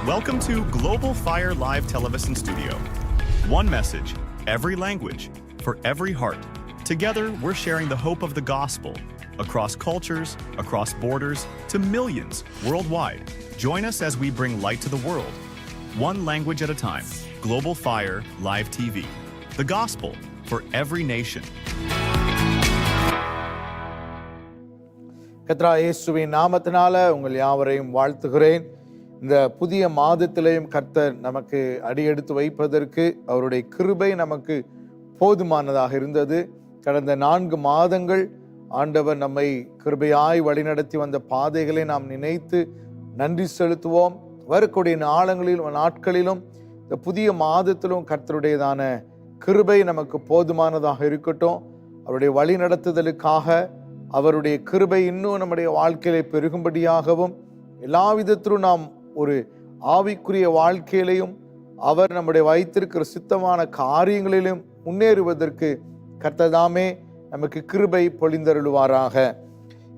Welcome to Global Fire Live Television Studio. One message, every language, for every heart. Together, we're sharing the hope of the gospel across cultures, across borders, to millions worldwide. Join us as we bring light to the world, one language at a time. Global Fire Live TV. The gospel for every nation. கத்ரா இயேசுவின் நாமத்தினால உங்கள் யாவரையும் வாழ்த்துகிறேன் இந்த புதிய மாதத்திலையும் கர்த்தர் நமக்கு அடியெடுத்து வைப்பதற்கு அவருடைய கிருபை நமக்கு போதுமானதாக இருந்தது. கடந்த நான்கு மாதங்கள் ஆண்டவர் நம்மை கிருபையாய் வழிநடத்தி வந்த பாதைகளை நாம் நினைத்து நன்றி செலுத்துவோம். வரக்கூடிய நாளங்களிலும் நாட்களிலும் இந்த புதிய மாதத்திலும் கர்த்தருடையதான கிருபை நமக்கு போதுமானதாக இருக்கட்டும். அவருடைய வழி நடத்துதலுக்காக அவருடைய கிருபை இன்னும் நம்முடைய வாழ்க்கையில பெருகும்படியாகவும் எல்லா விதத்திலும் நாம் ஒரு ஆவிக்குரிய வாழ்க்கையிலையும் அவர் நம்முடைய வைத்திருக்கிற சித்தமான காரியங்களிலும் முன்னேறுவதற்கு கர்த்ததாமே நமக்கு கிருபை பொழிந்தருளுவாராக.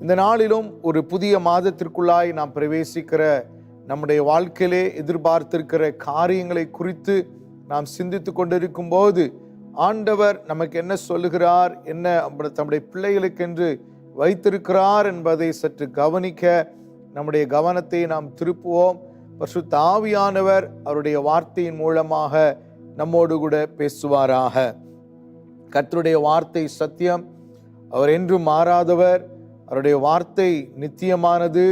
இந்த நாளிலும் ஒரு புதிய மாதத்திற்குள்ளாய் நாம் பிரவேசிக்கிற நம்முடைய வாழ்க்கையிலே எதிர்பார்த்திருக்கிற காரியங்களை குறித்து நாம் சிந்தித்து கொண்டிருக்கும் போது ஆண்டவர் நமக்கு என்ன சொல்லுகிறார் என்ன நம்முடைய- தம்முடைய பிள்ளைகளுக்கென்று வைத்திருக்கிறார் என்பதை சற்று கவனிக்க நம்முடைய கவனத்தை நாம் திருப்புவோம். பசு தாவியானவர் அவருடைய வார்த்தையின் மூலமாக நம்மோடு கூட பேசுவாராக. கர்த்தருடைய வார்த்தை சத்தியம். அவர் என்றும் மாறாதவர். அவருடைய வார்த்தை நித்தியமானது.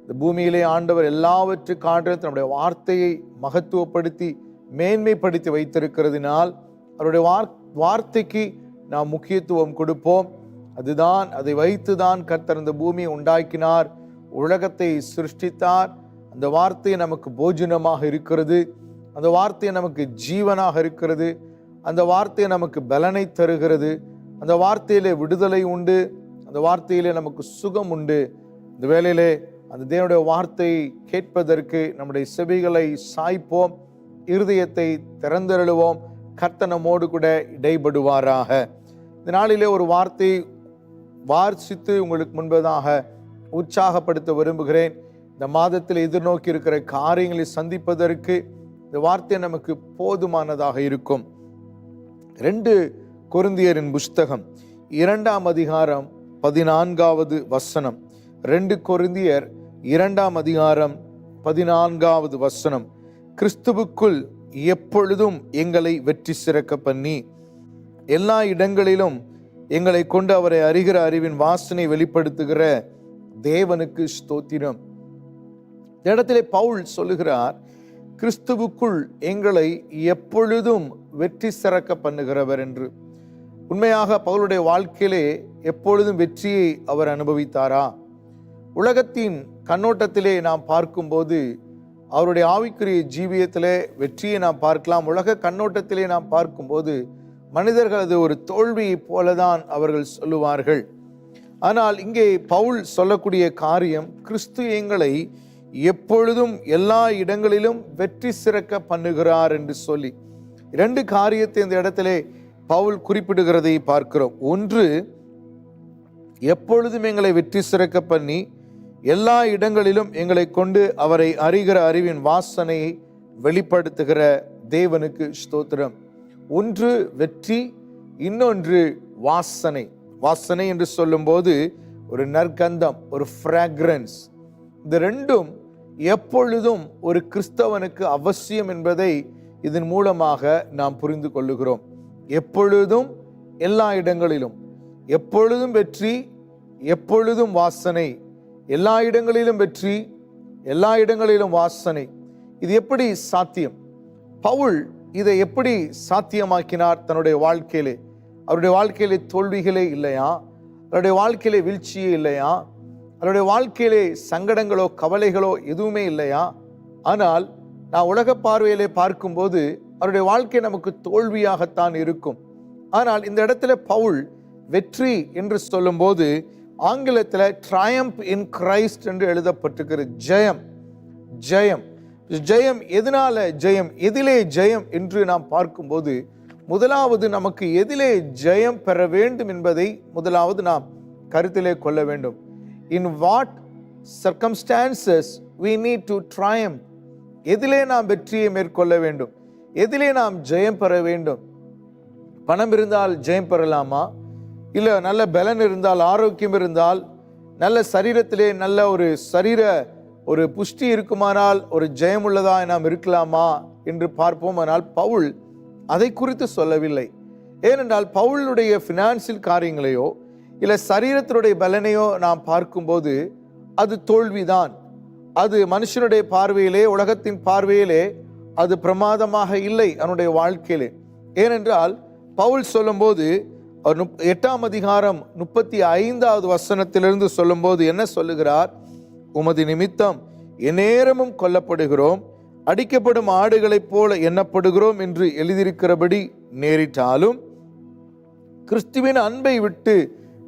இந்த பூமியிலே ஆண்டவர் எல்லாவற்று காண்றது நம்முடைய வார்த்தையை மகத்துவப்படுத்தி மேன்மைப்படுத்தி வைத்திருக்கிறதுனால் அவருடைய வார் வார்த்தைக்கு நாம் முக்கியத்துவம் கொடுப்போம். அதுதான் அதை வைத்து தான் கர்த்தர் இந்த பூமியை உண்டாக்கினார். உலகத்தை சிருஷ்டித்தார். அந்த வார்த்தை நமக்கு போஜனமாக இருக்கிறது. அந்த வார்த்தை நமக்கு ஜீவனாக இருக்கிறது. அந்த வார்த்தை நமக்கு பலனை தருகிறது. அந்த வார்த்தையிலே விடுதலை உண்டு. அந்த வார்த்தையிலே நமக்கு சுகம் உண்டு. இந்த வேலையிலே அந்த தேவனுடைய வார்த்தையை கேட்பதற்கு நம்முடைய செவிகளை சாய்ப்போம். இருதயத்தை திறந்தெழுவோம் கர்த்தனமோடு கூட இடைபடுவாராக. இந்த நாளிலே ஒரு வார்த்தை வார்சித்து உங்களுக்கு முன்பதாக உற்சாகப்படுத்த விரும்புகிறேன். இந்த மாதத்தில் எதிர்நோக்கி இருக்கிற காரியங்களை சந்திப்பதற்கு இந்த வார்த்தை நமக்கு போதுமானதாக இருக்கும். ரெண்டு குருந்தியரின் புஸ்தகம் இரண்டாம் அதிகாரம் பதினான்காவது வசனம். ரெண்டு கொருந்தியர் இரண்டாம் அதிகாரம் பதினான்காவது வசனம். கிறிஸ்துவுக்குள் எப்பொழுதும் எங்களை வெற்றி சிறக்க பண்ணி எல்லா இடங்களிலும் எங்களை கொண்டு அவரை அறிகிற அறிவின் வாசனை வெளிப்படுத்துகிற தேவனுக்கு ஸ்தோத்திரம். இந்த இடத்திலே பவுல் சொல்லுகிறார் கிறிஸ்துவுக்குள் எங்களை எப்பொழுதும் வெற்றி சிறக்க பண்ணுகிறவர் என்று. உண்மையாக பவுலுடைய வாழ்க்கையிலே எப்பொழுதும் வெற்றியை அவர் அனுபவித்தாரா? உலகத்தின் கண்ணோட்டத்திலே நாம் பார்க்கும்போது அவருடைய ஆவிக்குரிய ஜீவியத்திலே வெற்றியை நாம் பார்க்கலாம். உலக கண்ணோட்டத்திலே நாம் பார்க்கும்போது மனிதர்களது ஒரு தோல்வியைப் போலதான் அவர்கள் சொல்லுவார்கள். ஆனால் இங்கே பவுல் சொல்லக்கூடிய காரியம் கிறிஸ்து எங்களை எப்பொழுதும் எல்லா இடங்களிலும் வெற்றி சிறக்க பண்ணுகிறார் என்று சொல்லி. இரண்டு காரியத்தை இந்த இடத்திலே பவுல் குறிப்பிடுகிறதை பார்க்கிறோம். ஒன்று எப்பொழுதும் எங்களை வெற்றி சிறக்க பண்ணி எல்லா இடங்களிலும் எங்களை கொண்டு அவரை அறிகிற அறிவின் வாசனையை வெளிப்படுத்துகிற தேவனுக்கு ஸ்தோத்திரம். ஒன்று வெற்றி இன்னொன்று வாசனை. வாசனை என்று சொல்லும்போது ஒரு நற்கந்தம் ஒரு ஃப்ராக்ரன்ஸ் இந்த ரெண்டும் எப்பொழுதும் ஒரு கிறிஸ்தவனுக்கு அவசியம் என்பதை இதன் மூலமாக நாம் புரிந்து கொள்ளுகிறோம். எப்பொழுதும் எல்லா இடங்களிலும். எப்பொழுதும் வெற்றி எப்பொழுதும் வாசனை. எல்லா இடங்களிலும் வெற்றி எல்லா இடங்களிலும் வாசனை. இது எப்படி சாத்தியம்? பவுல் இதை எப்படி சாத்தியமாக்கினார் தன்னுடைய வாழ்க்கையிலே? அவருடைய வாழ்க்கையிலே தோல்விகளே இல்லையா? அவருடைய வாழ்க்கையிலே வீழ்ச்சியே இல்லையா? அவருடைய வாழ்க்கையிலே சங்கடங்களோ கவலைகளோ எதுவுமே இல்லையா? ஆனால் நான் உலக பார்வையிலே பார்க்கும்போது அவருடைய வாழ்க்கை நமக்கு தோல்வியாகத்தான் இருக்கும். ஆனால் இந்த இடத்துல பவுல் வெற்றி என்று சொல்லும்போது ஆங்கிலத்தில் ட்ரயம்ப் இன் கிரைஸ்ட் என்று எழுதப்பட்டிருக்கிறது ஜெயம் ஜெயம். ஜெயம் எதனால ஜெயம்? எதிலே ஜெயம் என்று நாம் பார்க்கும்போது முதலாவது நமக்கு எதிலே ஜெயம் பெற வேண்டும் என்பதை முதலாவது நாம் கருத்திலே கொள்ள வேண்டும். In what circumstances we need to triumph எதிலே நாம் வெற்றியை மேற்கொள்ள வேண்டும். எதிலே நாம் ஜெயம் பெற வேண்டும். பணம் இருந்தால் ஜெயம் பெறலாமா? இல்லை நல்ல பலன் இருந்தால் ஆரோக்கியம் இருந்தால் நல்ல சரீரத்திலே நல்ல ஒரு சரீர ஒரு புஷ்டி இருக்குமானால் ஒரு ஜெயம் நாம் இருக்கலாமா? என்று பார்ப்போம். ஆனால் பவுல் அதை குறித்து சொல்லவில்லை. ஏனென்றால் பவுலுடைய ஃபினான்சியல் காரியங்களையோ இல்லை சரீரத்தினுடைய பலனையோ நாம் பார்க்கும்போது அது தோல்விதான். அது மனுஷனுடைய பார்வையிலே உலகத்தின் பார்வையிலே அது பிரமாதமாக இல்லை அவனுடைய வாழ்க்கையிலே. ஏனென்றால் பவுல் சொல்லும்போது அவர் எட்டாம் அதிகாரம் முப்பத்தி ஐந்தாவது வசனத்திலிருந்து சொல்லும்போது என்ன சொல்லுகிறார்? உமது நிமித்தம் எந்நேரமும் கொல்லப்படுகிறோம். அடிக்கப்படும் ஆடுகளைப் போல எண்ணப்படுகிறோம் என்று எழுதியிருக்கிறபடி நேரிட்டாலும் கிறிஸ்துவின் அன்பை விட்டு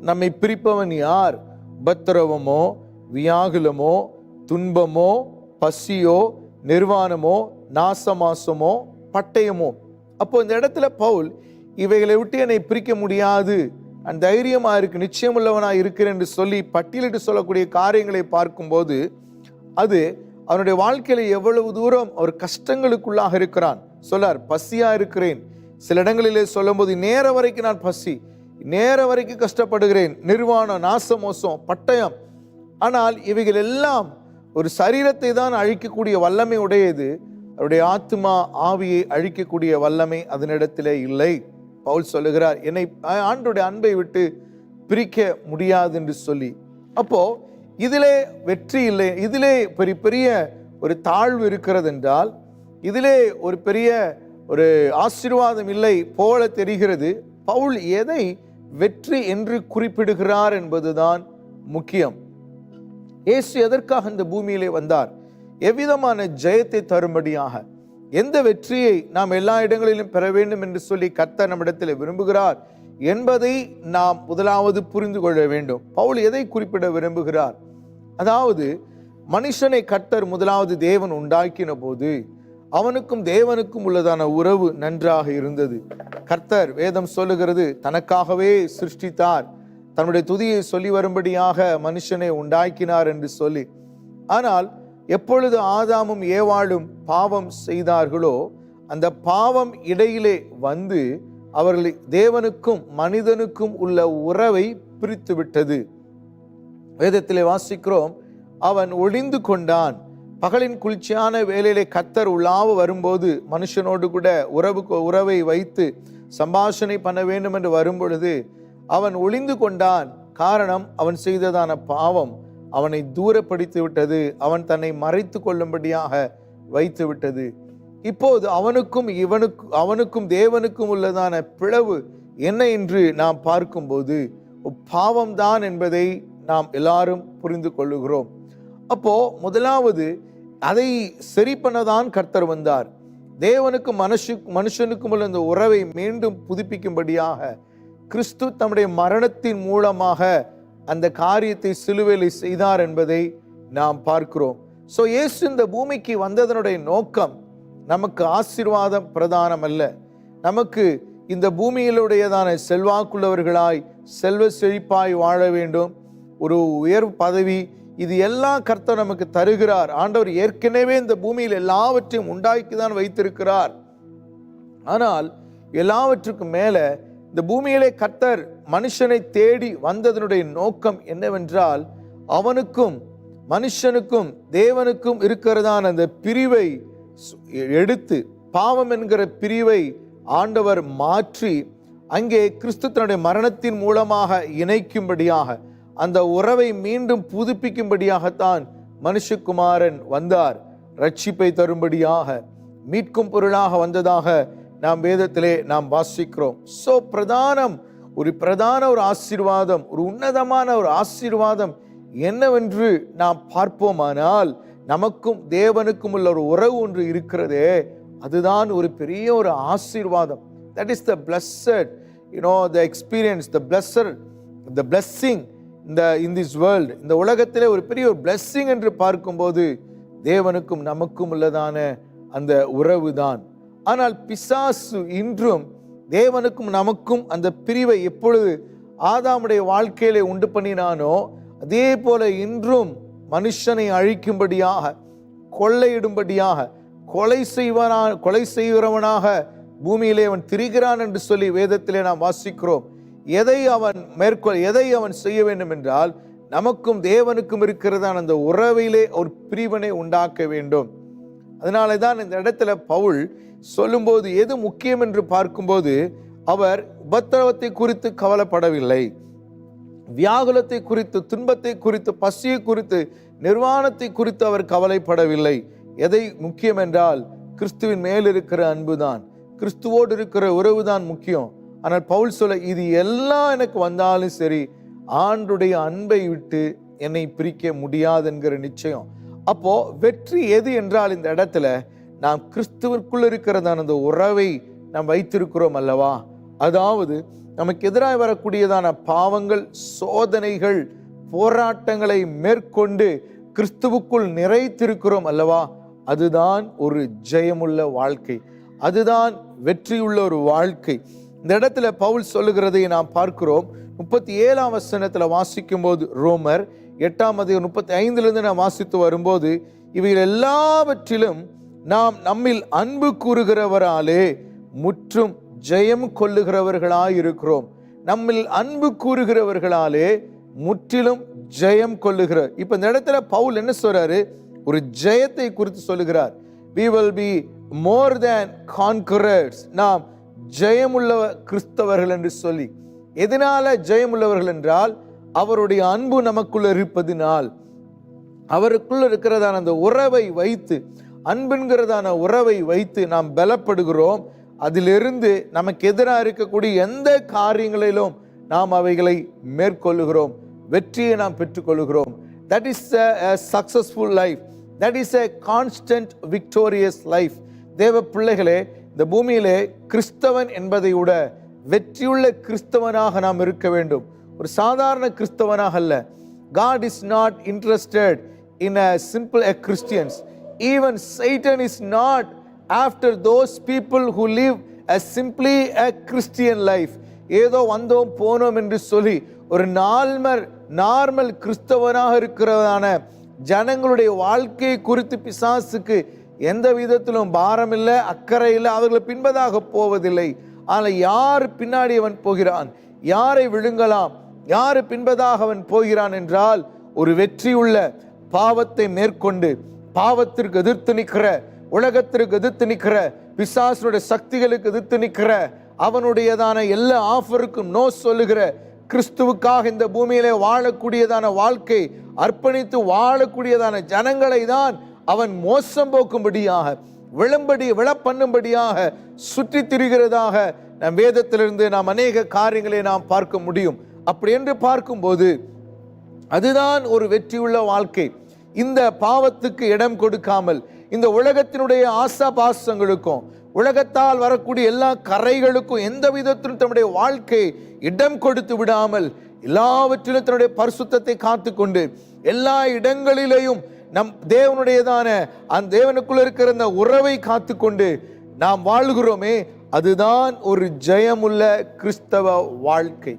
நம்மை பிரிப்பவன் யார்? உபத்திரவமோ வியாகுலமோ துன்பமோ பசியோ நிர்வாணமோ நாசமாசமோ பட்டயமோ? அப்போ இந்த இடத்துல பவுல் இவைகளை விட்டு என்னை பிரிக்க முடியாது. அந்த தைரியமாக இருக்கு நிச்சயமுள்ளவனாக இருக்கிறேன் என்று சொல்லி பட்டியலிட்டு சொல்லக்கூடிய காரியங்களை பார்க்கும்போது அது அவனுடைய வாழ்க்கையில் எவ்வளவு தூரம் அவர் கஷ்டங்களுக்குள்ளாக இருக்கிறான். சொல்லார் பசியா இருக்கிறேன். சில இடங்களிலே சொல்லும்போது நேர வரைக்கும் நான் பசி. நேர வரைக்கும் கஷ்டப்படுகிறேன். நிர்வாணம் நாசமோசம் பட்டயம். ஆனால் இவைகள் எல்லாம் ஒரு சரீரத்தை தான் அழிக்கக்கூடிய வல்லமை உடையது. அவருடைய ஆத்மா ஆவியை அழிக்கக்கூடிய வல்லமை அதனிடத்திலே இல்லை. பவுல் சொல்லுகிறார் என்னை ஆண்டுடைய அன்பை விட்டு பிரிக்க முடியாது என்று சொல்லி. அப்போது இதிலே வெற்றி இல்லை இதிலே பெரிய பெரிய ஒரு தாழ்வு இருக்கிறது என்றால் இதிலே ஒரு பெரிய ஒரு ஆசீர்வாதம் இல்லை போல தெரிகிறது. பவுல் எதை வெற்றி என்று குறிப்பிடுகிறார் என்பதுதான் முக்கியம். இயேசு எதற்காக இந்த பூமியிலே வந்தார்? எவ்விதமான ஜெயத்தை தரும்படியாக. எந்த வெற்றியை நாம் எல்லா இடங்களிலும் பெற வேண்டும் என்று சொல்லி கர்த்தர் நம்மிடத்தில் விரும்புகிறார் என்பதை நாம் முதலாவது புரிந்து கொள்ள வேண்டும். பவுல் எதை குறிப்பிட விரும்புகிறார்? அதாவது மனுஷனை கர்த்தர் முதலாவது தேவன் உண்டாக்கின போது அவனுக்கும் தேவனுக்கும் உள்ளதான உறவு நன்றாக இருந்தது. கர்த்தர் வேதம் சொல்லுகிறது தனக்காகவே சிருஷ்டித்தார். தன்னுடைய துதியை சொல்லி வரும்படியாக மனுஷனை உண்டாக்கினார் என்று சொல்லி. ஆனால் எப்பொழுது ஆதாமும் ஏவாளும் பாவம் செய்தார்களோ அந்த பாவம் இடையிலே வந்து அவர்களை தேவனுக்கும் மனிதனுக்கும் உள்ள உறவை பிரித்து விட்டது வேதத்திலே வாசிக்கிறோம் அவன் ஒளிந்து கொண்டான். பகலின் குளிர்ச்சியான வேலையிலே கத்தர் உலாவ வரும்போது மனுஷனோடு கூட உறவு உறவை வைத்து சம்பாஷணை பண்ண வேண்டும் என்று வரும்பொழுது அவன் ஒளிந்து கொண்டான். காரணம் அவன் செய்ததான பாவம் அவனை தூரப்படுத்தி விட்டது. அவன் தன்னை மறைத்து கொள்ளும்படியாக வைத்து விட்டது. இப்போது அவனுக்கும் இவனுக்கு அவனுக்கும் தேவனுக்கும் உள்ளதான பிளவு என்ன என்று நாம் பார்க்கும்போது பாவம்தான் என்பதை நாம் எல்லாரும் புரிந்து கொள்ளுகிறோம். அப்போ முதலாவது அதை சரி பண்ணதான் கர்த்தர் வந்தார். தேவனுக்கும் மனுஷு மனுஷனுக்கும் உள்ள இந்த உறவை மீண்டும் புதுப்பிக்கும்படியாக கிறிஸ்து தம்முடைய மரணத்தின் மூலமாக அந்த காரியத்தை சிலுவையில் செய்தார் என்பதை நாம் பார்க்கிறோம். ஸோ இயேசு இந்த பூமிக்கு வந்ததனுடைய நோக்கம் நமக்கு ஆசீர்வாதம் பிரதானம் அல்ல. நமக்கு இந்த பூமியிலுடையதான செல்வாக்குள்ளவர்களாய் செல்வ செழிப்பாய் வாழ வேண்டும். ஒரு உயர் பதவி இது எல்லாம் கர்த்தர் நமக்கு தருகிறார். ஆண்டவர் ஏற்கனவே இந்த பூமியில் எல்லாவற்றையும் உண்டாக்கி தான் வைத்திருக்கிறார். ஆனால் எல்லாவற்றுக்கும் மேலே இந்த பூமியிலே கர்த்தர் மனுஷனை தேடி வந்ததனுடைய நோக்கம் என்னவென்றால் அவனுக்கும் மனுஷனுக்கும் தேவனுக்கும் இருக்கிறதான அந்த பிரிவை எடுத்து பாவம் என்கிற பிரிவை ஆண்டவர் மாற்றி அங்கே கிறிஸ்து தன்னுடைய மரணத்தின் மூலமாக இணைக்கும்படியாக அந்த உறவை மீண்டும் புதுப்பிக்கும்படியாகத்தான் மனுஷகுமாரன் வந்தார். ரட்சிப்பை தரும்படியாக மீட்கும் பொருளாக வந்ததாக நாம் வேதத்திலே நாம் வாசிக்கிறோம். ஸோ பிரதானம் ஒரு பிரதான ஒரு ஆசீர்வாதம் ஒரு உன்னதமான ஒரு ஆசீர்வாதம் என்னவென்று நாம் பார்ப்போமானால் நமக்கும் தேவனுக்கும் உள்ள ஒரு உறவு ஒன்று இருக்கிறதே அதுதான் ஒரு பெரிய ஒரு ஆசீர்வாதம். That is the blessed you know the experience the blesser the blessing இந்த இன் திஸ் வேர்ல்டு இந்த உலகத்திலே ஒரு பெரிய ஒரு பிளெஸ்ஸிங் என்று பார்க்கும்போது தேவனுக்கும் நமக்கும் உள்ளதான அந்த உறவு தான் ஆனால் பிசாசு இன்றும் தேவனுக்கும் நமக்கும் அந்த பிரிவை எப்பொழுது ஆதாமுடைய வாழ்க்கையிலே உண்டு பண்ணினானோ அதே போல இன்றும் மனுஷனை அழிக்கும்படியாக கொள்ளையிடும்படியாக கொலை செய்வனா கொலை செய்கிறவனாக பூமியிலே அவன் திரிகிறான் என்று சொல்லி வேதத்திலே நாம் வாசிக்கிறோம். எதை அவன் மேற்கொள் எதை அவன் செய்ய வேண்டும் என்றால் நமக்கும் தேவனுக்கும் இருக்கிறதான அந்த உறவிலே ஒரு பிரிவினை உண்டாக்க வேண்டும். அதனால தான் இந்த இடத்துல பவுல் சொல்லும்போது எது முக்கியம் என்று பார்க்கும்போது அவர் உபத்திரவத்தை குறித்து கவலைப்படவில்லை. வியாகுலத்தை குறித்து துன்பத்தை குறித்து பசியை குறித்து நிர்வாணத்தை குறித்து அவர் கவலைப்படவில்லை. எதை முக்கியம் என்றால் கிறிஸ்துவின் மேல் இருக்கிற அன்புதான். கிறிஸ்துவோடு இருக்கிற உறவுதான் முக்கியம். ஆனால் பவுல் சொல்ல இது எல்லாம் எனக்கு வந்தாலும் சரி ஆண்டுடைய அன்பை விட்டு என்னை பிரிக்க முடியாது என்கிற நிச்சயம். அப்போ வெற்றி எது என்றால் இந்த இடத்துல நாம் கிறிஸ்துவிற்குள் இருக்கிறதான அந்த உறவை நாம் வைத்திருக்கிறோம் அல்லவா? அதாவது நமக்கு எதிராக வரக்கூடியதான பாவங்கள் சோதனைகள் போராட்டங்களை மேற்கொண்டு கிறிஸ்துவுக்குள் நிறைத்திருக்கிறோம் அல்லவா? அதுதான் ஒரு ஜெயமுள்ள வாழ்க்கை. அதுதான் வெற்றியுள்ள ஒரு வாழ்க்கை. இந்த இடத்துல பவுல் சொல்லுகிறதை நாம் பார்க்கிறோம். முப்பத்தி ஏழாம் வசனத்தில் வாசிக்கும் போது ரோமர் எட்டாம் அதிகம் முப்பத்தி ஐந்துலேருந்து நான் வாசித்து வரும்போது இவைகள் எல்லாவற்றிலும் நாம் நம்மில் அன்பு கூறுகிறவராலே முற்றும் ஜெயம் கொள்ளுகிறவர்களாக இருக்கிறோம் நம்மில் அன்பு கூறுகிறவர்களாலே முற்றிலும் ஜெயம் கொள்ளுகிறார் இப்போ இந்த இடத்துல பவுல் என்ன சொல்றாரு? ஒரு ஜெயத்தை குறித்து சொல்லுகிறார். We will be more than conquerors நாம் ஜெயமுள்ள கிறிஸ்தவர்கள் என்று சொல்லி எதனால ஜெயமுள்ளவர்கள் என்றால் அவருடைய அன்பு நமக்குள்ள இருப்பதினால். அவருக்குள்ள இருக்கிறதான அந்த உறவை வைத்து அன்புங்கிறதான உறவை வைத்து நாம் பலப்படுகிறோம். அதிலிருந்து நமக்கு எதிராக இருக்கக்கூடிய எந்த காரியங்களிலும் நாம் அவைகளை மேற்கொள்ளுகிறோம். வெற்றியை நாம் பெற்றுக்கொள்கிறோம் that is a successful life that is a constant victorious life தேவ பிள்ளைகளே இந்த பூமியிலே கிறிஸ்தவன் என்பதை விட வெற்றியுள்ள கிறிஸ்தவனாக நாம் இருக்க வேண்டும். ஒரு சாதாரண கிறிஸ்தவனாக அல்ல. God is not interested in a simple a Christians even Satan is not after those people who live a simply a Christian life ஏதோ வந்தோம் போனோம் என்று சொல்லி ஒரு நார்மல் நார்மல் கிறிஸ்தவனாக இருக்கிறதான ஜனங்களுடைய வாழ்க்கையை குறித்து பிசாசுக்கு எந்த விதத்திலும் பாரம் இல்லை அக்கறை இல்லை அவர்களை பின்பதாக போவதில்லை. ஆனால் யார் பின்னாடி அவன் போகிறான்? யாரை விழுங்கலாம்? யார் பின்பதாக அவன் போகிறான் என்றால் ஒரு வெற்றியுள்ள பாவத்தை மேற்கொண்டு பாவத்திற்கு எதிர்த்து நிற்கிற உலகத்திற்கு எதிர்த்து நிற்கிற பிசாசனுடைய சக்திகளுக்கு எதிர்த்து நிற்கிற அவனுடையதான எல்லா ஆஃபருக்கும் நோ சொல்லுகிற கிறிஸ்துவுக்காக இந்த பூமியிலே வாழக்கூடியதான வாழ்க்கை அர்ப்பணித்து வாழக்கூடியதான ஜனங்களை தான் அவன் மோசம் போக்கும்படியாக விளம்படி விளப்பண்ணும்படியாக சுற்றி திரிகிறதாக நம் வேதத்திலிருந்து நாம் அநேக காரியங்களை நாம் பார்க்க முடியும். அப்படி என்று பார்க்கும்போது அதுதான் ஒரு வெற்றியுள்ள வாழ்க்கை. இந்த பாவத்துக்கு இடம் கொடுக்காமல் இந்த உலகத்தினுடைய ஆசா பாசங்களுக்கும் உலகத்தால் வரக்கூடிய எல்லா கரைகளுக்கும் எந்த விதத்திலும் தன்னுடைய வாழ்க்கை இடம் கொடுத்து விடாமல் எல்லாவற்றிலும் தன்னுடைய பரிசுத்தத்தை காத்துக்கொண்டு எல்லா இடங்களிலேயும் நம் தேவனுடையதான அந்த தேவனுக்குள்ள இருக்கிற அந்த உறவை காத்துக்கொண்டு நாம் வாழ்கிறோமே அதுதான் ஒரு ஜெயமுள்ள கிறிஸ்தவ வாழ்க்கை.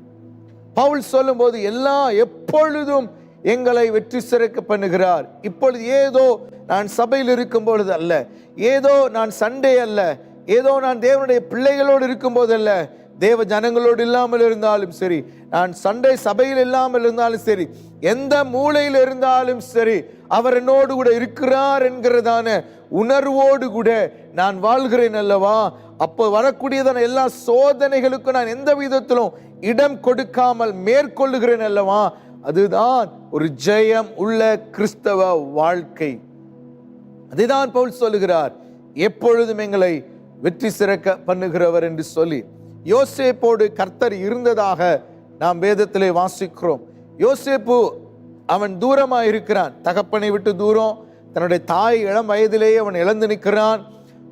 பவுல் சொல்லும்போது எல்லாம் எப்பொழுதும் எங்களை வெற்றி சிறக்க பண்ணுகிறார். இப்பொழுது ஏதோ நான் சபையில் இருக்கும் பொழுது அல்ல ஏதோ நான் சண்டே அல்ல ஏதோ நான் தேவனுடைய பிள்ளைகளோடு இருக்கும் அல்ல தேவ ஜனங்களோடு இல்லாமல் இருந்தாலும் சரி நான் சண்டை சபையில் இல்லாமல் இருந்தாலும் சரி எந்த மூலையில் இருந்தாலும் சரி அவர் என்னோடு கூட இருக்கிறார் என்கிறதான உணர்வோடு கூட நான் வாழ்கிறேன் அல்லவா? அப்போ வரக்கூடியதான எல்லா சோதனைகளுக்கும் நான் எந்த விதத்திலும் இடம் கொடுக்காமல் மேற்கொள்ளுகிறேன் அல்லவா? அதுதான் ஒரு ஜெயம் உள்ள கிறிஸ்தவ வாழ்க்கை. அதுதான் பவுல் சொல்லுகிறார் எப்பொழுதும் எங்களை வெற்றி சிறக்க பண்ணுகிறவர் என்று சொல்லி. யோசேப்போடு கர்த்தர் இருந்ததாக நாம் வேதத்திலே வாசிக்கிறோம். யோசேப்பு அவன் தூரமாக இருக்கிறான் தகப்பனை விட்டு தூரம். தன்னுடைய தாய் இளம் வயதிலேயே அவன் இழந்து நிற்கிறான்.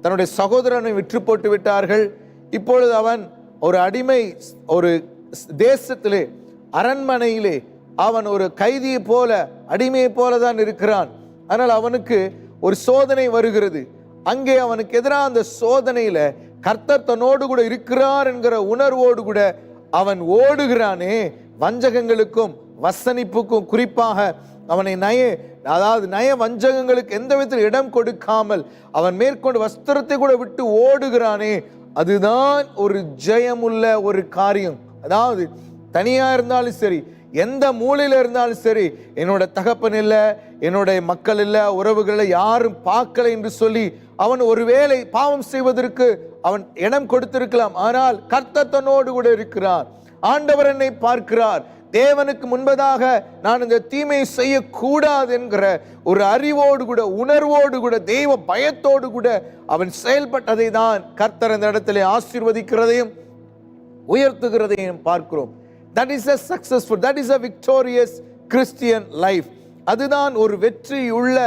தன்னுடைய சகோதரனை விற்று போட்டு விட்டார்கள். இப்பொழுது அவன் ஒரு அடிமை ஒரு தேசத்திலே அரண்மனையிலே அவன் ஒரு கைதியை போல அடிமையை போல தான் இருக்கிறான். ஆனால் அவனுக்கு ஒரு சோதனை வருகிறது. அங்கே அவனுக்கு எதிராக அந்த சோதனையில் கர்த்தர் தன்னோடு கூட இருக்கிறார் என்கிற உணர்வோடு கூட அவன் ஓடுகிறானே. வஞ்சகங்களுக்கும் வசனிப்புக்கும் குறிப்பாக அவனை நய அதாவது நய வஞ்சகங்களுக்கு எந்த விதத்தில் இடம் கொடுக்காமல் அவன் மேற்கொண்டு வஸ்திரத்தை கூட விட்டு ஓடுகிறானே அதுதான் ஒரு ஜெயமுள்ள ஒரு காரியம். அதாவது தனியா இருந்தாலும் சரி எந்த மூலையில் இருந்தாலும் சரி என்னோட தகப்பன் இல்லை என்னுடைய மக்கள் இல்லை உறவுகளை யாரும் பார்க்கலை என்று சொல்லி அவன் ஒருவேளை பாவம் செய்வதற்கு அவன் இடம் கொடுத்திருக்கலாம். ஆனால் கர்த்தத்தனோடு கூட இருக்கிறார். ஆண்டவர் என்னை பார்க்கிறார். தேவனுக்கு முன்பதாக நான் இந்த தீமையை செய்யக்கூடாது என்கிற ஒரு அறிவோடு கூட உணர்வோடு கூட தெய்வ பயத்தோடு கூட அவன் செயல்பட்டதை தான் கர்த்தர் அந்த இடத்திலே ஆசீர்வதிக்கிறதையும் உயர்த்துகிறதையும் பார்க்கிறோம். That is a successful that is a victorious Christian life அதுதான் ஒரு வெற்றியுள்ள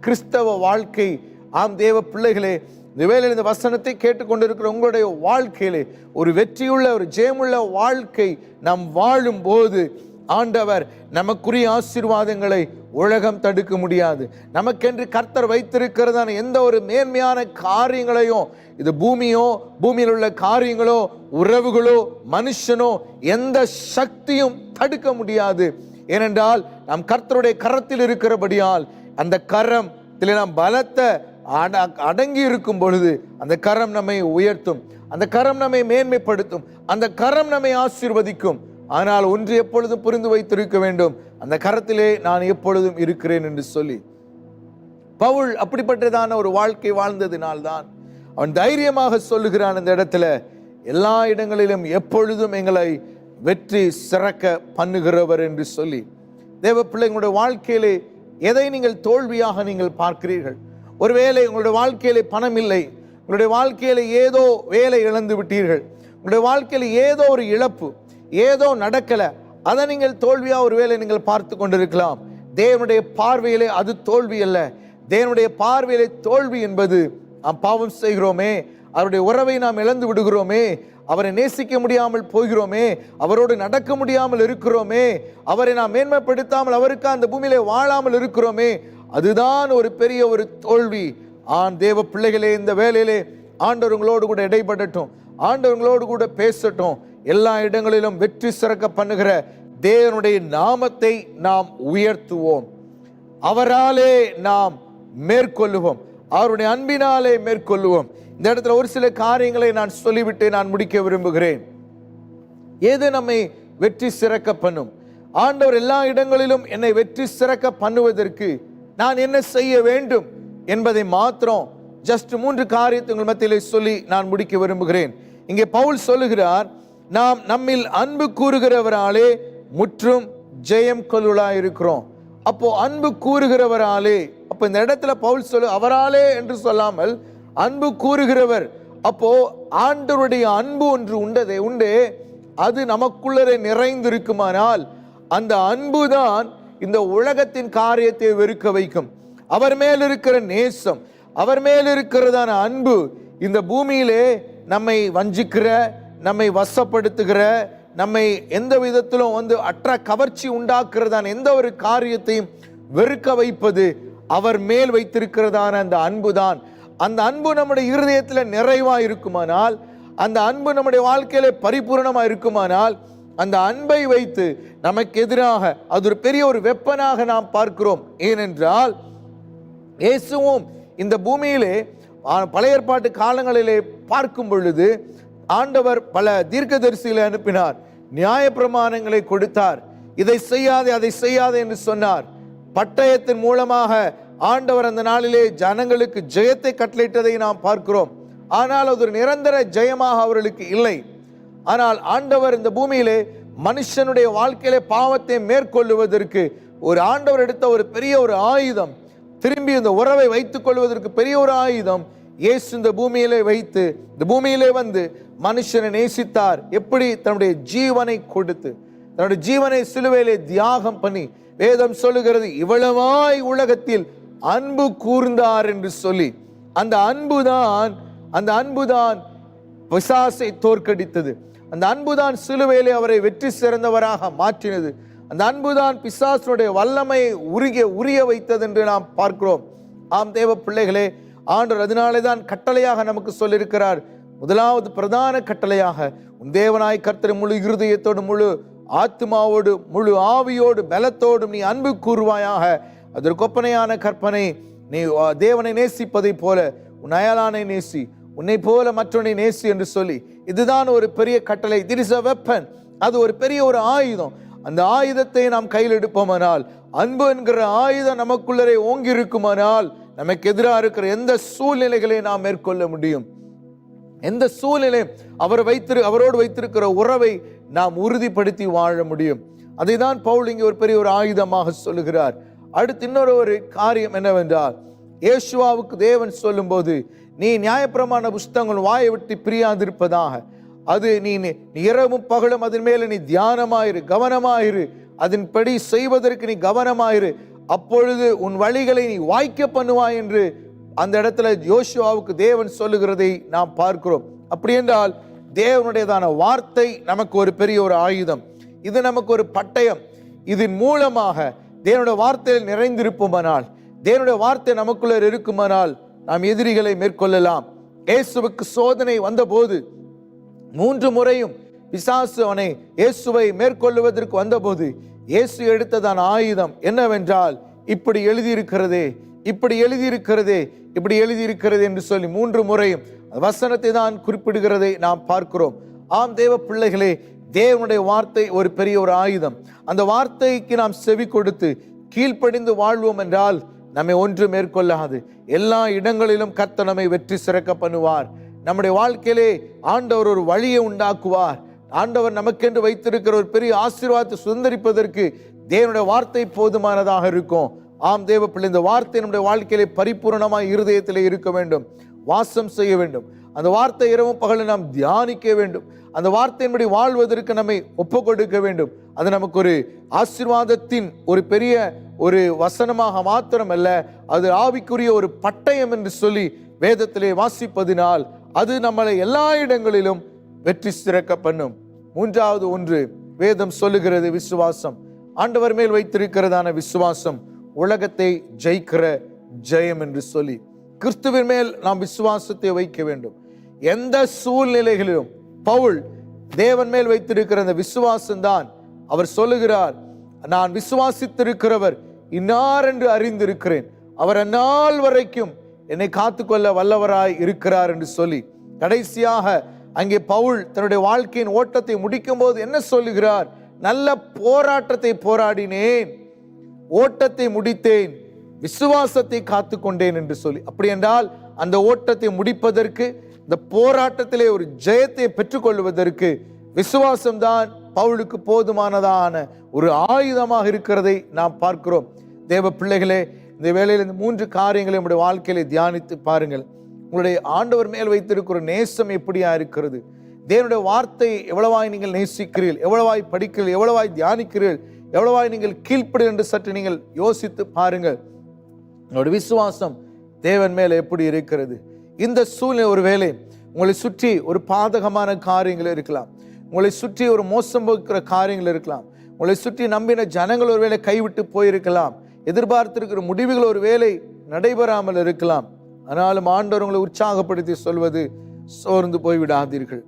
கிறிஸ்தவ வாழ்க்கை. ஆம் தேவ பிள்ளைகளே இந்த வேலையில் இந்த வசனத்தை கேட்டுக்கொண்டிருக்கிற உங்களுடைய வாழ்க்கையிலே ஒரு வெற்றியுள்ள ஒரு ஜெயமுள்ள வாழ்க்கை நாம் வாழும் போது ஆண்டவர் நமக்குரிய ஆசீர்வாதங்களை உலகம் தடுக்க முடியாது. நமக்கென்று கர்த்தர் வைத்திருக்கிறதான எந்த ஒரு மேன்மையான காரியங்களையும் இது பூமியோ பூமியில் உள்ள காரியங்களோ உறவுகளோ மனுஷனோ எந்த சக்தியும் தடுக்க முடியாது. ஏனென்றால் நாம் கர்த்தருடைய கரத்தில் இருக்கிறபடியால் அந்த கரம் நாம் பலத்த அட- அடங்கி இருக்கும் பொழுது அந்த கரம் நம்மை உயர்த்தும் அந்த கரம் நம்மை மேன்மைப்படுத்தும் அந்த கரம் நம்மை ஆசீர்வதிக்கும். ஆனால் ஒன்று எப்பொழுதும் புரிந்து வைத்திருக்க வேண்டும் அந்த கரத்திலே நான் எப்பொழுதும் இருக்கிறேன் என்று சொல்லி. பவுல் அப்படிப்பட்டதான ஒரு வாழ்க்கை வாழ்ந்ததினால்தான் அவன் தைரியமாக சொல்லுகிறான் இந்த இடத்துல எல்லா இடங்களிலும் எப்பொழுதும் எங்களை வெற்றி சிறக்க பண்ணுகிறவர் என்று சொல்லி. தேவ பிள்ளைங்களுடைய வாழ்க்கையிலே எதை நீங்கள் தோல்வியாக நீங்கள் பார்க்கிறீர்கள்? ஒருவேளை உங்களுடைய வாழ்க்கையில் பணம் இல்லை உங்களுடைய வாழ்க்கையில் ஏதோ வேலை இழந்து விட்டீர்கள் உங்களுடைய வாழ்க்கையில் ஏதோ ஒரு இழப்பு ஏதோ நடக்கலை அதை நீங்கள் தோல்வியாக ஒரு வேலை நீங்கள் பார்த்து கொண்டிருக்கலாம். தேவனுடைய பார்வையிலே அது தோல்வி அல்ல. தேவனுடைய பார்வையிலே தோல்வி என்பது நாம் பாவம் செய்கிறோமே அவருடைய உறவை நாம் இழந்து விடுகிறோமே அவரை நேசிக்க முடியாமல் போகிறோமே அவரோடு நடக்க முடியாமல் இருக்கிறோமே அவரை நாம் மேன்மைப்படுத்தாமல் அவருக்கு அந்த பூமியிலே வாழாமல் இருக்கிறோமே அதுதான் ஒரு பெரிய ஒரு தோல்வி. ஆண் தேவ பிள்ளைகளே இந்த வேலையிலே ஆண்டவங்களோடு கூட இடைப்படட்டும். ஆண்டவங்களோடு கூட பேசட்டும். எல்லா இடங்களிலும் வெற்றி சிறக்க பண்ணுகிற தேவனுடைய நாமத்தை நாம் உயர்த்துவோம். அவராலே நாம் மேற்கொள்ளுவோம். அவருடைய அன்பினாலே மேற்கொள்ளுவோம். இந்த இடத்துல ஒரு சில காரியங்களை நான் சொல்லிவிட்டு நான் முடிக்க விரும்புகிறேன். எது நம்மை வெற்றி சிறக்க பண்ணும்? ஆண்டவர் எல்லா இடங்களிலும் என்னை வெற்றி சிறக்க பண்ணுவதற்கு நான் என்ன செய்ய வேண்டும் என்பதை மாத்திரம் ஜஸ்ட் மூன்று காரியத்தை உங்கள் மத்தியிலே சொல்லி நான் முடிக்க விரும்புகிறேன். இங்கே பவுல் சொல்லுகிறார் நாம் நம்மில் அன்பு கூறுகிறவராலே முற்றும் ஜெயம் கொள்ளுளா இருக்கிறோம் அப்போ அன்பு கூறுகிறவராலே அப்போ இந்த இடத்துல பவுல் சொல்லு அவராலே என்று சொல்லாமல் அன்பு கூறுகிறவர் அப்போ ஆண்டவருடைய அன்பு ஒன்று உண்டதே உண்டு அது நமக்குள்ளே நிறைந்திருக்குமானால் அந்த அன்பு தான் இந்த உலகத்தின் காரியத்தை வெறுக்க வைக்கும். அவர் மேல் இருக்கிற நேசம் அவர் மேல் இருக்கிறதான அன்பு இந்த பூமியிலே நம்மை வஞ்சிக்கிற நம்மை வசப்படுத்துகிற நம்மை எந்த விதத்திலும் வந்து அற்ற கவர்ச்சி உண்டாக்குறதான எந்த ஒரு காரியத்தையும் வெறுக்க வைப்பது அவர் மேல் வைத்திருக்கிறதான அந்த அன்புதான். அந்த அன்பு நம்முடைய இருதயத்தில் நிறைவாக இருக்குமானால் அந்த அன்பு நம்முடைய வாழ்க்கையில பரிபூர்ணமாக இருக்குமானால் அந்த அன்பை வைத்து நமக்கு எதிராக அது ஒரு பெரிய ஒரு வெப்பனாக நாம் பார்க்கிறோம். ஏனென்றால் இயேசுவும் இந்த பூமியிலே பழைய ஏற்பாட்டு காலங்களிலே பார்க்கும் பொழுது ஆண்டவர் பல தீர்க்கதரிசிகளை அனுப்பினார். நியாய பிரமாணங்களை கொடுத்தார். இதை செய்யாதே அதை செய்யாதே என்று சொன்னார். பட்டயத்தின் மூலமாக ஆண்டவர் அந்த நாளிலே ஜனங்களுக்கு ஜெயத்தை கட்டளையிட்டதை நாம் பார்க்கிறோம். ஆனால் அது ஒரு நிரந்தர ஜெயமாக அவர்களுக்கு இல்லை. ஆனால் ஆண்டவர் இந்த பூமியிலே மனுஷனுடைய வாழ்க்கையிலே பாவத்தை மேற்கொள்ளுவதற்கு ஒரு ஆண்டவர் எடுத்த ஒரு பெரிய ஒரு ஆயுதம் திரும்பி இந்த உறவை வைத்துக் கொள்வதற்கு பெரிய ஒரு ஆயுதம் இயேசு இந்த பூமியிலே வைத்து இந்த பூமியிலே வந்து மனுஷனை நேசித்தார். எப்படி? தன்னுடைய ஜீவனை கொடுத்து தன்னுடைய ஜீவனை சிலுவையிலே தியாகம் பண்ணி வேதம் சொல்லுகிறது இவ்வளவாய் உலகத்தில் அன்பு கூர்ந்தார் என்று சொல்லி அந்த அன்புதான் அந்த அன்புதான் பிசாசை தோற்கடித்தது. அந்த அன்புதான் சிலுவையிலே அவரை வெற்றி சிறந்தவராக மாற்றினது. அந்த அன்புதான் பிசாசனுடைய வல்லமையை உருகிய உரிய வைத்தது என்று நாம் பார்க்கிறோம். ஆம் தேவ பிள்ளைகளே ஆண்டவர் அதனாலே தான் கட்டளையாக நமக்கு சொல்லியிருக்கிறார். முதலாவது பிரதான கட்டளையாக உன் தேவனாய் கர்த்தர் முழு இருதயத்தோடு முழு ஆத்மாவோடு முழு ஆவியோடு பலத்தோடும் நீ அன்பு கூறுவாயாக. அதற்கொப்பனையான கற்பனை நீ தேவனை நேசிப்பதைப் போல உன் அயலானை நேசி உன்னை போல மற்றொன்னை நேசி என்று சொல்லி இதுதான் ஒரு பெரிய கட்டளை. திட் இஸ் அ வெப்பன் அது ஒரு பெரிய ஒரு ஆயுதம். அந்த ஆயுதத்தை நாம் கையில் எடுப்போமானால் அன்பு என்கிற ஆயுதம் நமக்குள்ளரே ஓங்கி இருக்குமானால் நமக்கு எதிராக இருக்கிற எந்த சூழ்நிலைகளை நாம் மேற்கொள்ள முடியும்? எந்த சூழ்நிலை அவர் வைத்திரு அவரோடு வைத்திருக்கிற உறவை நாம் உறுதிப்படுத்தி வாழ முடியும்? அதை தான் பவுல் இங்கே ஒரு பெரிய ஒரு ஆயுதமாக சொல்லுகிறார். அடுத்து இன்னொரு ஒரு காரியம் என்னவென்றால் இயேசுவாவுக்கு தேவன் சொல்லும்போது நீ நியாயப்பிரமான புஸ்தகங்கள் வாயை விட்டு பிரியாதிருப்பதாக. அது நீ இரவும் பகலும் அதன் மேல நீ தியானமாயிரு கவனமாயிரு. அதன்படி செய்வதற்கு நீ கவனமாயிரு. அப்பொழுது உன் வழிகளை நீ வாய்க்க பண்ணுவாய் என்று அந்த இடத்துல யோசுவாவுக்கு தேவன் சொல்லுகிறதை நாம் பார்க்கிறோம். அப்படி என்றால் தேவனுடையதான வார்த்தை நமக்கு ஒரு பெரிய ஒரு ஆயுதம். இது நமக்கு ஒரு பட்டயம். இதன் மூலமாக தேவனுடைய வார்த்தையில் நிறைந்திருப்போமானால் தேவனுடைய வார்த்தை நமக்குள்ளே இருக்குமானால் நாம் எதிரிகளை மேற்கொள்ளலாம். இயேசுவுக்கு சோதனை வந்தபோது மூன்று முறையும் பிசாசு அவனை இயேசுவை மேற்கொள்ளுவதற்கு வந்தபோது இயேசு எடுத்ததான ஆயுதம் என்னவென்றால் இப்படி எழுதியிருக்கிறதே இப்படி எழுதியிருக்கிறதே இப்படி எழுதியிருக்கிறது என்று சொல்லி மூன்று முறையும் வசனத்தை தான் குறிப்பிடுகிறதை நாம் பார்க்கிறோம். ஆம் தேவ பிள்ளைகளே தேவனுடைய வார்த்தை ஒரு பெரிய ஒரு ஆயுதம். அந்த வார்த்தைக்கு நாம் செவி கொடுத்து கீழ்ப்படிந்து வாழ்வோம் என்றால் நம்மை ஒன்று மேற்கொள்ளாது. எல்லா இடங்களிலும் கத்த நம்மை வெற்றி சிறக்க பண்ணுவார். நம்முடைய வாழ்க்கையிலே ஆண்டவர் ஒரு வழியை உண்டாக்குவார். ஆண்டவர் நமக்கென்று வைத்திருக்கிற ஒரு பெரிய ஆசீர்வாதத்தை சுதந்திரிப்பதற்கு தேவனுடைய வார்த்தை போதுமானதாக இருக்கும். ஆம் தேவ பிள்ளை இந்த வார்த்தை நம்முடைய வாழ்க்கையிலே பரிபூர்ணமாக இருதயத்தில் இருக்க வேண்டும். வாசம் செய்ய வேண்டும். அந்த வார்த்தை இரவும் பகலும் நாம் தியானிக்க வேண்டும். அந்த வார்த்தையின்படி வாழ்வதற்கு நம்மை ஒப்பு கொடுக்க வேண்டும். அது நமக்கு ஒரு ஆசீர்வாதத்தின் ஒரு பெரிய ஒரு வசனமாக மாத்திரமல்ல அது ஆவிக்குரிய ஒரு பட்டயம் என்று சொல்லி வேதத்திலே வாசிப்பதினால் அது நம்மளை எல்லா இடங்களிலும் வெற்றி சிறக்க பண்ணும். மூன்றாவது ஒன்று வேதம் சொல்லுகிறது விசுவாசம். ஆண்டவர் மேல் வைத்திருக்கிறதான விசுவாசம் உலகத்தை ஜெயிக்கிற ஜெயம் என்று சொல்லி. கிறிஸ்துவின் மேல் நாம் விசுவாசத்தை வைக்க வேண்டும். எந்த சூழ்நிலைகளிலும் பவுல் தேவன் மேல் வைத்திருக்கிற அந்த விசுவாசம்தான் அவர் சொல்லுகிறார் நான் விசுவாசித்திருக்கிறவர் இன்னார் என்று அறிந்திருக்கிறேன். அவர் அந்நாள் வரைக்கும் என்னை காத்துக்கொள்ள வல்லவராய் இருக்கிறார் என்று சொல்லி கடைசியாக அங்கே பவுல் தன்னுடைய வாழ்க்கையின் ஓட்டத்தை முடிக்கும் போது என்ன சொல்லுகிறார்? நல்ல போராட்டத்தை போராடினேன். ஓட்டத்தை முடித்தேன். விசுவாசத்தை காத்து கொண்டேன் என்று சொல்லி. அப்படி என்றால் அந்த ஓட்டத்தை முடிப்பதற்கு இந்த போராட்டத்திலே ஒரு ஜெயத்தை பெற்றுக்கொள்வதற்கு விசுவாசம்தான் பவுலுக்கு போதுமானதான ஒரு ஆயுதமாக இருக்கிறதை நாம் பார்க்கிறோம். தேவ பிள்ளைகளே இந்த வேலையில் இந்த மூன்று காரியங்களை நம்முடைய வாழ்க்கையில தியானித்து பாருங்கள். உங்களுடைய ஆண்டவர் மேல் வைத்திருக்கிற நேசம் எப்படியா இருக்கிறது? தேவனுடைய வார்த்தை எவ்வளவாய் நீங்கள் நேசிக்கிறீர்கள்? எவ்வளவாய் படிக்கிறீர்கள்? எவ்வளவாய் தியானிக்கிறீர்கள்? எவ்வளவாய் நீங்கள் கீழ்ப்படு என்று சற்று நீங்கள் யோசித்து பாருங்கள். உங்களுடைய விசுவாசம் தேவன் மேலே எப்படி இருக்கிறது? இந்த சூழ்நிலை ஒரு வேலை உங்களை சுற்றி ஒரு பாதகமான காரியங்கள் இருக்கலாம். உங்களை சுற்றி ஒரு மோசம் போக்கிற காரியங்கள் இருக்கலாம். உங்களை சுற்றி நம்பின ஜனங்கள் ஒரு வேளை கைவிட்டு போயிருக்கலாம். எதிர்பார்த்திருக்கிற முடிவுகள் ஒரு வேலை நடைபெறாமல் இருக்கலாம். ஆனாலும் ஆண்டவர் உங்களை உற்சாகப்படுத்தி சொல்வது சோர்ந்து போய்விடாதீர்கள்.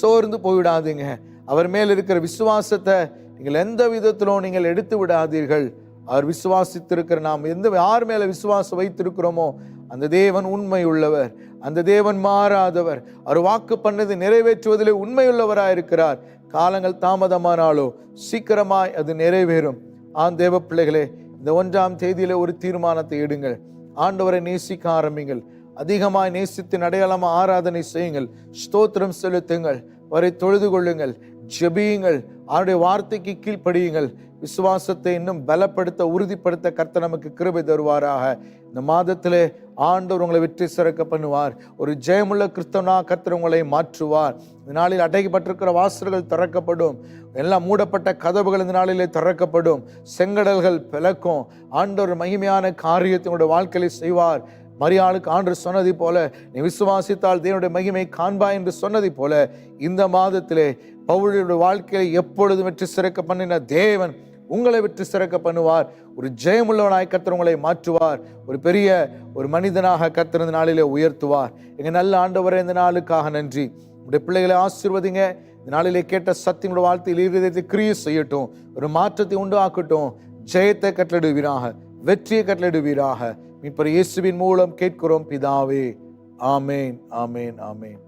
சோர்ந்து போய்விடாதீங்க. அவர் மேல் இருக்கிற விசுவாசத்தை நீங்கள் எந்த விதத்திலும் நீங்கள் எடுத்து விடாதீர்கள். அவர் விசுவாசித்திருக்கிற நாம் எந்த யார் மேலே விசுவாசம் வைத்திருக்கிறோமோ அந்த தேவன் உண்மை உள்ளவர் அந்த தேவன் மாறாதவர். அவர் வாக்கு பண்ணது நிறைவேற்றுவதிலே உண்மையுள்ளவராயிருக்கிறார் காலங்கள் தாமதமானாலோ சீக்கிரமாய் அது நிறைவேறும். ஆன் தேவ பிள்ளைகளே இந்த ஒன்றாம் தேதியில ஒரு தீர்மானத்தை எடுங்கள். ஆண்டவரை நேசிக்க ஆரம்பிங்கள். அதிகமாய் நேசித்து அடையாளமாக ஆராதனை செய்யுங்கள். ஸ்தோத்திரம் செலுத்துங்கள். வரை தொழுது கொள்ளுங்கள். ஜெபியுங்கள். அவருடைய வார்த்தைக்கு கீழ்ப்படியுங்கள். விசுவாசத்தை இன்னும் பலப்படுத்த உறுதிப்படுத்த கர்த்த நமக்கு கிருபை தருவாராக. இந்த மாதத்திலே ஆண்டவர் உங்களை வெற்றி சிறக்க பண்ணுவார். ஒரு ஜெயமுள்ள கிறிஸ்தவனா கர்த்தர் உங்களை மாற்றுவார். இந்த நாளில் அடைக்கப்பட்டிருக்கிற வாசல்கள் திறக்கப்படும். எல்லாம் மூடப்பட்ட கதவுகள் இந்த நாளிலே திறக்கப்படும். செங்கடல்கள் பிளக்கும். ஆண்டவர் மகிமையான காரியத்தை உங்களுடைய செய்வார். மரியாளுக்கு ஆண்டு சொன்னதை போல நீ விசுவாசித்தால் தேவனுடைய மகிமை காண்பாய் என்று சொன்னதை போல இந்த மாதத்திலே பவுளுடைய வாழ்க்கையை எப்பொழுதும் வெற்றி சிறக்க பண்ணின தேவன் உங்களை வெற்றி சிறக்க பண்ணுவார். ஒரு ஜெயமுள்ளவனாய் கர்த்தர் உங்களை மாற்றுவார். ஒரு பெரிய ஒரு மனிதனாக கர்த்தர் இந்த நாளிலே உயர்த்துவார். எங்கள் நல்ல ஆண்டவரே இந்த நாளுக்காக நன்றி. உடைய பிள்ளைகளை ஆசீர்வதிங்க. இந்த நாளிலே கேட்ட சத்தியங்களோட வாழ்த்தையில் இருதயத்தை கிரியை செய்யட்டும். ஒரு மாற்றத்தை உண்டாக்கட்டும். ஜெயத்தை கட்டளிடுவீராக வெற்றியை கட்டளிடுவீராக மீட்பர் இயேசுவின் மூலம் கேட்கிறோம் பிதாவே. ஆமேன் ஆமேன் ஆமேன்.